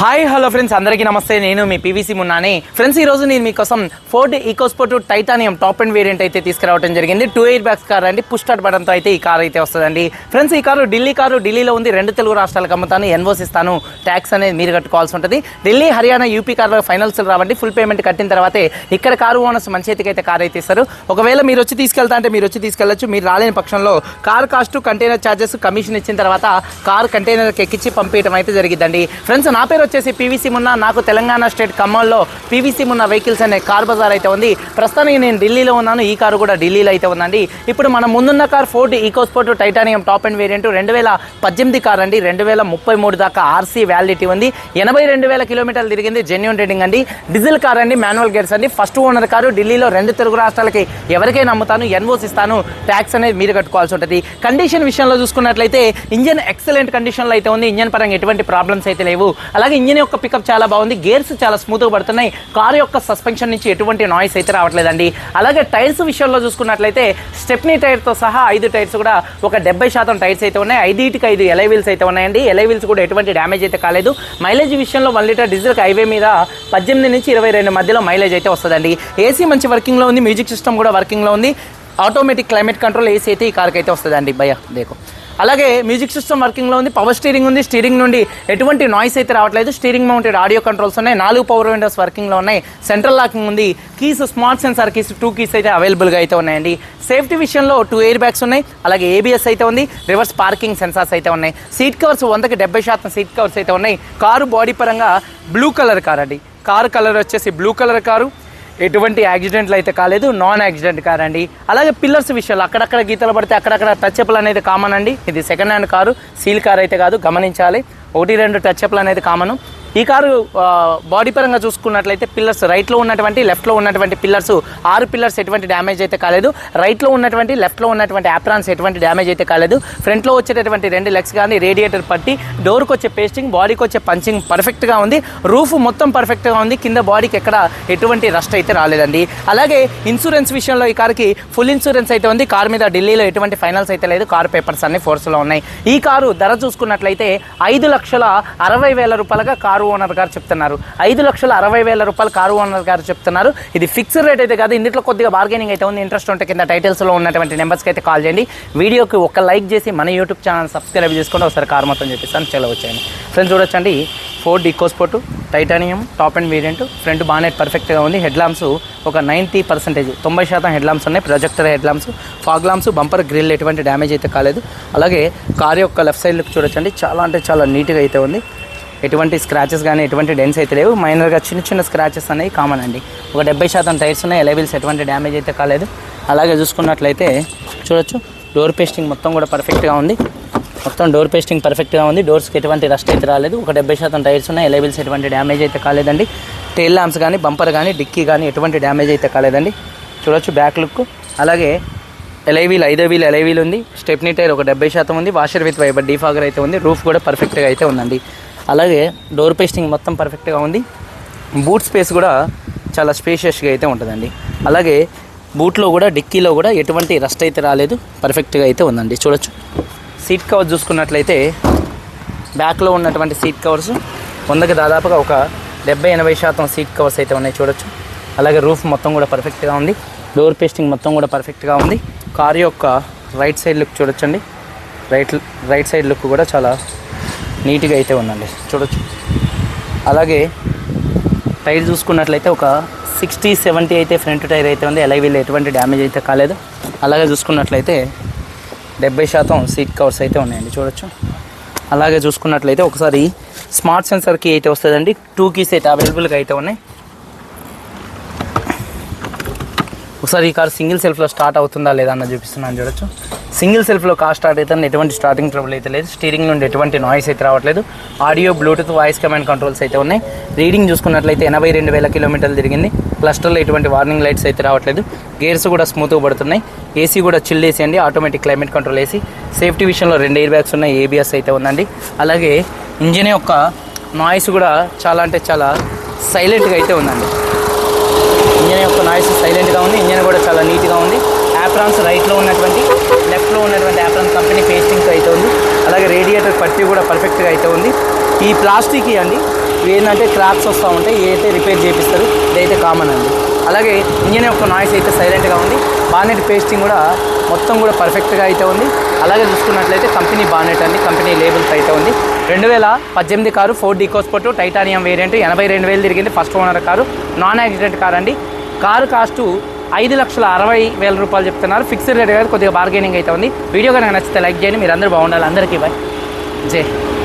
Hi hello friends అందరికీ నమస్తే. నేను మీ పీవీసీ మున్నాని. ఫ్రెండ్స్ ఈ రోజు నేను మీకోసం Ford EcoSport Titanium top and variant అయితే తీసుకురావడం జరిగింది. టూ ఎయిర్ బ్యాగ్స్ కార్ అండి. పుష్ స్టార్ట్ బటన్తో అయితే ఈ కార్ అయితే వస్తుందండి. ఫ్రెండ్స్ ఈ కారు ఢిల్లీ కారు. ఢిల్లీలో ఉంది. రెండు తెలుగు రాష్ట్రాలకు అమ్ముతాను. ఎన్వోస్ ఇస్తాను. ట్యాక్స్ అనేది మీరు కట్టుకోవాల్సి ఉంటుంది. ఢిల్లీ హర్యానా యూపీ కార్లో ఫైనల్స్ రావండి. ఫుల్ పేమెంట్ కట్టిన తర్వాతే ఇక్కడ కారు ఓనర్స్ మంచి చేతికైతే అయితే కార్ అయితే ఇస్తారు. ఒకవేళ మీరు వచ్చి తీసుకెళ్తా అంటే మీరు వచ్చి తీసుకెళ్ళచ్చు. మీరు రాలేని పక్షంలో car cost container charges commission ఇచ్చిన తర్వాత కార్ కంటైనర్కి ఎక్కించి పంపించడం అయితే జరిగిందండి ఫ్రెండ్స్ నా పేరు వచ్చేసి పీవీసీ మున్న నాకు తెలంగాణ స్టేట్ ఖమ్మంలో పీవీసీ మున్న వెహికల్స్ అనే కార్ బజార్ అయితే ఉంది. ప్రస్తుతానికి నేను ఢిల్లీలో ఉన్నాను ఈ కారు కూడా ఢిల్లీలో అయితే ఉందండి. ఇప్పుడు మన ముందున్న car Ford EcoSport Titanium top and variant రెండు వేల పద్దెనిమిది కార్ అండి. రెండు వేల ముప్పై మూడు దాకా ఆర్సీ వ్యాలిడిటీ ఉంది. ఎనభై రెండు వేల కిలోమీటర్లు తిరిగింది జెన్యున్ రేటింగ్ అండి. డీజిల్ కార్ అండి మాన్యువల్ గేర్స్ అండి. ఫస్ట్ ఓనర్ కారు ఢిల్లీలో రెండు తెలుగు రాష్ట్రాలకి ఎవరికైనా అమ్ముతాను ఎన్ఓసి ఇస్తాను. ట్యాక్స్ అనేది మీరు కట్టుకోవాల్సి ఉంటుంది. కండిషన్ విషయంలో చూసుకున్నట్లయితే ఇంజన్ ఎక్సలెంట్ కండిషన్లో అయితే ఉంది. ఇంజన్ పరంగా ఎటువంటి ప్రాబ్లమ్స్ అయితే లేవు. అలాగే ఇంజిన్ యొక్క పికప్ చాలా బాగుంది. గేర్స్ చాలా స్మూత్గా పడుతున్నాయి. కార్ యొక్క సస్పెన్షన్ నుంచి ఎటువంటి నాయిస్ అయితే రావట్లేదండి. అలాగే టైర్స్ విషయంలో చూసుకున్నట్లయితే స్టెప్నీ టైర్తో సహా ఐదు టైర్స్ కూడా ఒక డెబ్బై శాతం టైర్స్ అయితే ఉన్నాయి. ఐదుటికి ఐదు ఎలై వీల్స్ అయితే ఉన్నాయండి. ఎలై వీల్స్ కూడా ఎటువంటి డ్యామేజ్ అయితే కాలేదు. మైలేజ్ విషయంలో వన్ లీటర్ డీజిల్ హైవే మీద పద్దెనిమిది నుంచి ఇరవై రెండు మధ్యలో మైలేజ్ అయితే వస్తుందండి. ఏసీ మంచి వర్కింగ్లో ఉంది. మ్యూజిక్ సిస్టమ్ కూడా వర్కింగ్లో ఉంది. ఆటోమేటిక్ క్లైమేట్ కంట్రోల్ ఏసీ అయితే ఈ కార్కి అయితే వస్తుందండి. భయ దేకో. అలాగే మ్యూజిక్ సిస్టమ్ వర్కింగ్లో ఉంది పవర్ స్టీరింగ్ ఉంది. స్టీరింగ్ నుండి ఎటువంటి నాయిస్ అయితే రావట్లేదు. స్టీరింగ్ మౌంటెడ్ ఆడియో కంట్రోల్స్ ఉన్నాయి. నాలుగు పవర్ విండోస్ వర్కింగ్లో ఉన్నాయి. సెంట్రల్ లాకింగ్ ఉంది. Keys smart sensor keys two keys అయితే అవైలబుల్గా అయితే ఉన్నాయండి. సేఫ్టీ విషయంలో టూ ఎయిర్ బ్యాగ్స్ ఉన్నాయి. అలాగే ఏబిఎస్ అయితే ఉంది. రివర్స్ పార్కింగ్ సెన్సార్స్ అయితే ఉన్నాయి. సీట్ కవర్స్ వందకి డెబ్బై శాతం సీట్ కవర్స్ అయితే ఉన్నాయి. కారు బాడీ పరంగా బ్లూ కలర్ కార్ అండి. కారు కలర్ వచ్చేసి బ్లూ కలర్ కారు. ఎటువంటి యాక్సిడెంట్లు అయితే కాలేదు నాన్ యాక్సిడెంట్ కార్ అండి అలాగే పిల్లర్స్ విషయాలు అక్కడక్కడ గీతలు పడితే అక్కడక్కడ టచ్అప్లు అనేది కామన్ అండి. ఇది second hand car seal car అయితే కాదు గమనించాలి. ఒకటి రెండు టచ్అప్లు అనేది కామన్ ఈ కారు బాడీ పరంగా చూసుకున్నట్లయితే పిల్లర్స్ రైట్లో ఉన్నటువంటి లెఫ్ట్లో ఉన్నటువంటి పిల్లర్స్ ఆరు పిల్లర్స్ ఎటువంటి డ్యామేజ్ అయితే కాలేదు. రైట్లో ఉన్నటువంటి లెఫ్ట్లో ఉన్నటువంటి యాప్రాన్స్ ఎటువంటి డ్యామేజ్ అయితే కాలేదు. ఫ్రంట్లో వచ్చేటటువంటి రెండు లెగ్స్ కానీ రేడియేటర్ పట్టి డోర్కి వచ్చే పేస్టింగ్ బాడీకి వచ్చే పంచింగ్ పర్ఫెక్ట్గా ఉంది. రూఫ్ మొత్తం పర్ఫెక్ట్గా ఉంది. కింద బాడీకి ఎక్కడ ఎటువంటి రస్ట్ అయితే రాలేదండి. అలాగే ఇన్సూరెన్స్ విషయంలో ఈ కార్కి ఫుల్ ఇన్సూరెన్స్ అయితే ఉంది. కార్ మీద ఢిల్లీలో ఎటువంటి ఫైనల్స్ అయితే లేదు. కార్ పేపర్స్ అన్ని ఫోర్స్లో ఉన్నాయి. ఈ కారు ధర చూసుకున్నట్లయితే ఐదు లక్షల అరవై వేల రూపాయలుగా కారు కారు ఓనర్ గారు చెప్తున్నారు. ఐదు లక్షల అరవై వేల రూపాయలు కారు ఓనర్ గారు చెప్తున్నారు. ఇది ఫిక్స్డ్ రేట్ అయితే కాదు ఇందులో కొద్దిగా బార్గెనింగ్ అయితే ఉంది. ఇంట్రెస్ట్ ఉంటే కింద టైటిల్స్లో ఉన్నటువంటి నెంబర్స్కి అయితే కాల్ చేయండి. వీడియోకి ఒక లైక్ చేసి మన యూట్యూబ్ ఛానల్ సబ్స్క్రైబ్ చేసుకోండి ఒకసారి కారు మొత్తం చెప్పిస్తాను చలో వచ్చాయండి. ఫ్రెండ్స్ చూడొచ్చండి. Ford EcoSport titanium top and variant front బాగానే పర్ఫెక్ట్గా ఉంది. హెడ్ లాంప్స్ ఒక నైంటీ పర్సెంటేజ్ తొంభై శాతం హెడ్ లాంప్స్ ఉన్నాయి. Projector head lamps fog lamps bumper grille ఎటువంటి డ్యామేజ్ అయితే కాలేదు. అలాగే కార్ యొక్క లెఫ్ట్ సైడ్ లుక్ చూడొచ్చండి. చాలా అంటే చాలా నీట్గా అయితే ఉంది. ఎటువంటి స్క్రాచెస్ కానీ ఎటువంటి డెన్స్ అయితే లేవు. మైనర్గా చిన్న చిన్న స్క్రాచెస్ అనేవి కామన్ అండి. ఒక డెబ్బై శాతం టైర్స్ ఉన్నాయి. లెవెల్స్ ఎటువంటి డ్యామేజ్ అయితే కాలేదు. అలాగే చూసుకున్నట్లయితే చూడొచ్చు. డోర్ పేస్టింగ్ మొత్తం కూడా పర్ఫెక్ట్గా ఉంది. మొత్తం డోర్ పేస్టింగ్ పర్ఫెక్ట్గా ఉంది. డోర్స్కి ఎటువంటి రస్ట్ అయితే రాలేదు. ఒక డెబ్బై శాతం టైర్స్ ఉన్నాయి. లెవెల్స్ ఎటువంటి డ్యామేజ్ అయితే కాలేదండి. టెయిల్ ల్యాంప్స్ కానీ బంపర్ కానీ డిక్కీ కానీ ఎటువంటి డ్యామేజ్ అయితే కాలేదండి. చూడొచ్చు బ్యాక్ లుక్ అలాగే ఎలైవీల్ ఐదో వీల్ ఎలైవీల్ ఉంది. స్టెప్నీ టైర్ ఒక డెబ్బై శాతం ఉంది. వాషర్ విత్ వైబర్ డీఫాగర్ అయితే ఉంది. రూఫ్ కూడా పర్ఫెక్ట్గా అయితే ఉందండి. అలాగే డోర్ పేస్టింగ్ మొత్తం పర్ఫెక్ట్గా ఉంది. బూట్ స్పేస్ కూడా చాలా స్పేషియస్గా అయితే ఉంటుందండి. అలాగే బూట్లో కూడా డిక్కీలో కూడా ఎటువంటి రస్ట్ అయితే రాలేదు. పర్ఫెక్ట్గా అయితే ఉందండి. చూడొచ్చు. సీట్ కవర్ చూసుకున్నట్లయితే బ్యాక్లో ఉన్నటువంటి సీట్ కవర్స్ వందకి దాదాపుగా ఒక డెబ్బై ఎనభై శాతం సీట్ కవర్స్ అయితే ఉన్నాయి. చూడొచ్చు. అలాగే రూఫ్ మొత్తం కూడా పర్ఫెక్ట్గా ఉంది. డోర్ పేస్టింగ్ మొత్తం కూడా పర్ఫెక్ట్గా ఉంది. కార్ యొక్క రైట్ సైడ్ లుక్ చూడొచ్చండి. రైట్ రైట్ సైడ్ లుక్ కూడా చాలా నీట్గా అయితే ఉందండి. చూడొచ్చు. అలాగే టైర్ చూసుకున్నట్లయితే ఒక సిక్స్టీ సెవెంటీ అయితే ఫ్రంట్ టైర్ అయితే ఉంది. ఎలా వీళ్ళు ఎటువంటి డ్యామేజ్ అయితే కాలేదు. అలాగే చూసుకున్నట్లయితే డెబ్బై శాతం సీట్ కవర్స్ అయితే ఉన్నాయండి. చూడొచ్చు. అలాగే చూసుకున్నట్లయితే ఒకసారి స్మార్ట్ సెన్సర్ కీ అయితే వస్తుందండి. టూ కీస్ అయితే అవైలబుల్గా అయితే ఉన్నాయి. ఒకసారి ఈ కార్ సింగిల్ సెల్ఫ్లో స్టార్ట్ అవుతుందా లేదా అన్న చూపిస్తున్నాను. చూడొచ్చు. సింగిల్ సెల్ఫ్లో కార్ స్టార్ట్ అయితే ఎటువంటి స్టార్టింగ్ ట్రబుల్ అయితే లేదు. స్టీరింగ్ నుండి ఎటువంటి నాయిస్ అయితే రావట్లేదు. Audio Bluetooth voice command controls అయితే ఉన్నాయి. రీడింగ్ చూసుకున్నట్లయితే ఎనభై రెండు వేల కిలోమీటర్లు తిరిగింది. క్లస్టర్లో ఎటువంటి వార్నింగ్ లైట్స్ అయితే రావట్లేదు. గేర్స్ కూడా స్మూత్గా పడుతున్నాయి. ఏసీ కూడా చిల్ ఏసీ అండి. Automatic climate control AC safety విషయంలో రెండు ఎయిర్ బ్యాగ్స్ ఉన్నాయి ఏబిఎస్ అయితే ఉందండి. అలాగే ఇంజిన్ యొక్క నాయిస్ కూడా చాలా అంటే చాలా సైలెంట్గా అయితే ఉందండి ఇంజన్ యొక్క నాయిస్ సైలెంట్గా ఉంది ఇంజన్ కూడా చాలా నీట్గా ఉంది యాప్రాన్స్ రైట్లో ఉన్నటువంటి లెఫ్ట్లో ఉన్నటువంటి యాప్రాన్స్ కంపెనీ క్వాలిటీ కూడా పర్ఫెక్ట్గా అయితే ఉంది. ఈ ప్లాస్టిక్ అండి ఏంటంటే క్రాక్స్ వస్తూ ఉంటాయి ఏదైతే రిపేర్ చేపిస్తారు ఇదైతే కామన్ అండి. అలాగే ఇంజన్ యొక్క నాయిస్ అయితే సైలెంట్గా ఉంది. బానెట్ పేస్టింగ్ కూడా మొత్తం కూడా పర్ఫెక్ట్గా అయితే ఉంది. అలాగే చూసుకున్నట్లయితే కంపెనీ బానెట్ అండి కంపెనీ లేబుల్స్ అయితే ఉంది. రెండు వేల పద్దెనిమిది car Ford EcoSport Titanium variant ఎనభై రెండు వేలు తిరిగింది first owner car. Non accident car అండి. కారు కాస్టు ఐదు లక్షల అరవై వేల రూపాయలు చెప్తున్నారు. ఫిక్స్డ్ రేట్ కాదు కొద్దిగా బార్గెనింగ్ అయితే ఉంది. వీడియో కనుక నచ్చితే లైక్ చేయండి మీరు అందరూ బాగుండాలి. అందరికీ బాయ్. 对。